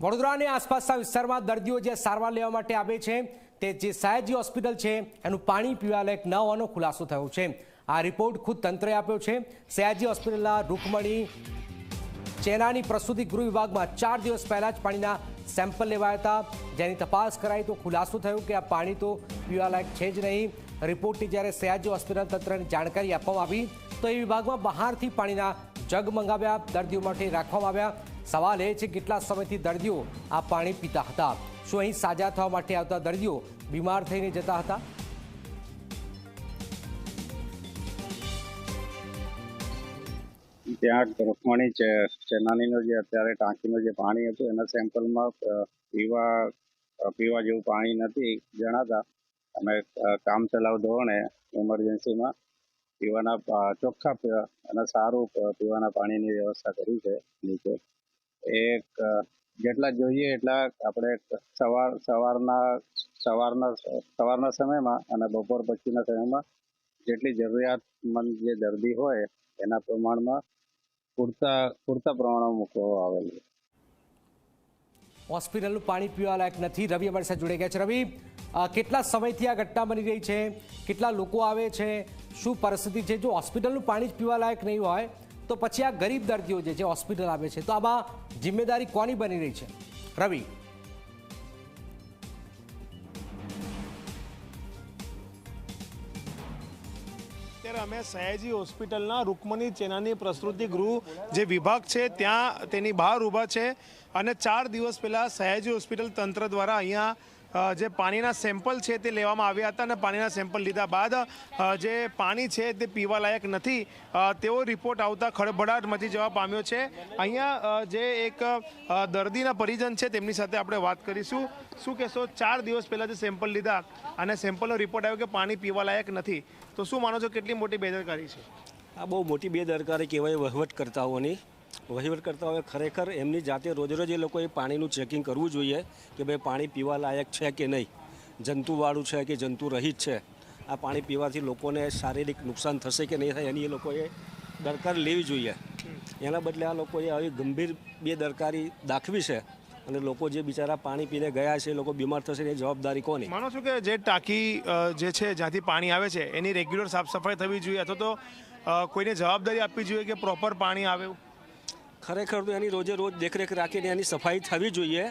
વડોદરા અને આસપાસના વિસ્તારમાં દર્દીઓ જે સારવાર લેવા માટે આવે છે, તે જે સયાજી હોસ્પિટલ છે, એનું પાણી પીવાલાયક ન હોવાનો ખુલાસો થયો છે. આ રિપોર્ટ ખુદ તંત્રે આપ્યો છે. સયાજી હોસ્પિટલના રૂકમણી ચેનાની પ્રસૂતિ ગૃહ વિભાગમાં ચાર દિવસ પહેલા જ પાણીના સેમ્પલ લેવાયા હતા. જેની તપાસ કરાઈ તો ખુલાસો થયો કે આ પાણી તો પીવાલાયક છે જ નહીં. રિપોર્ટની જ્યારે સયાજી હોસ્પિટલ તંત્રને જાણકારી આપવામાં આવી, તો એ વિભાગમાં બહારથી પાણીના જગ મંગાવ્યા, દર્દીઓ માટે રાખવામાં આવ્યા. સવાલ એ છે કેટલા સમયથી દર્દીઓ આ પાણી પીતા હતા? શું અહીં સાજા થવા માટે આવતા દર્દીઓ બીમાર થઈને જતા હતા? ત્યાં રૂકમણી છે ચેનાનીનો જે અત્યારે ટાંકીનું જે પાણી હતું, એના સેમ્પલમાં પીવા પીવા જેવું પાણી નથી જણાતા. અમે કામ ચલાવ ધોરણે ઇમરજન્સીમાં પીવાના ચોખ્ખા અને સારું પીવાના પાણીની વ્યવસ્થા કરી છે નીચે. એક, જેટલા જોઈએ એટલા આપણે સવાર, સવારના સવારના સવારના સમયમાં અને બપોર પછીના સમયમાં જેટલી જરૂરિયાતમંદ જે દર્દી હોય એના પ્રમાણમાં પૂરતા પૂરતા પ્રમાણમાં મૂકવામાં છે. હોસ્પિટલનું પાણી પીવા લાયક નથી. રવિ અમારી સાથે જોડાઈ ગયા છે. રવિ કેટલા સમયથી આ ઘટના બની રહી છે? કેટલા લોકો આવે છે? શું પરિસ્થિતિ છે? જો હોસ્પિટલનું પાણી જ પીવા લાયક નહીં હોય તો પછી આ ગરીબ દર્દીઓ જે છે હોસ્પિટલ આવે છે, તો આમાં જિમ્મેદારી કોની બની રહી છે? રવિ. અમે સયાજી હોસ્પિટલના રૂકમણી ચેનાની પ્રસ્તુતિ ગૃહ જે વિભાગ છે, ત્યાં તેની બહાર ઊભા છે અને ચાર દિવસ પહેલાં સયાજી હોસ્પિટલ તંત્ર દ્વારા અહીંયા જે પાણીના સેમ્પલ છે તે લેવામાં આવ્યા હતા અને પાણીના સેમ્પલ લીધા બાદ જે પાણી છે તે પીવા લાયક નથી તેવો રિપોર્ટ આવતા ખળભળાટ મચી જવા પામ્યો છે. અહીંયા જે એક દર્દીના પરિજન છે તેમની સાથે આપણે વાત કરીશું. શું કહેશો? ચાર દિવસ પહેલાં જે સેમ્પલ લીધા અને સેમ્પલનો રિપોર્ટ આવ્યો કે પાણી પીવા લાયક નથી. તો શું માનો છો કેટલી મોટી બેદરકારી છે? આ બહુ મોટી બેદરકારી કહેવાય વહીવટકર્તાઓની. વહીવટકર્તાઓએ ખરેખર એમની જાતે રોજરોજ એ લોકોએ પાણીનું ચેકિંગ કરવું જોઈએ કે ભાઈ પાણી પીવા લાયક છે કે નહીં? જંતુવાળું છે કે જંતુ રહિત છે? આ પાણી પીવાથી લોકોને શારીરિક નુકસાન થશે કે નહીં થાય એની એ લોકોએ દરકાર લેવી જોઈએ. એના બદલે આ લોકોએ આવી ગંભીર બેદરકારી દાખવી છે અને લોકો જે બિચારા પાણી પીને ગયા છે લોકો બીમાર થશે એ જવાબદારી કોની? માનો છો કે જે ટાંકી જે છે જ્યાંથી પાણી આવે છે એની રેગ્યુલર સાફ સફાઈ થવી જોઈએ અથવા તો કોઈને જવાબદારી આપવી જોઈએ કે પ્રોપર પાણી આવે? ખરેખર તો એની રોજે રોજ દેખરેખ રાખીને એની સફાઈ થવી જોઈએ.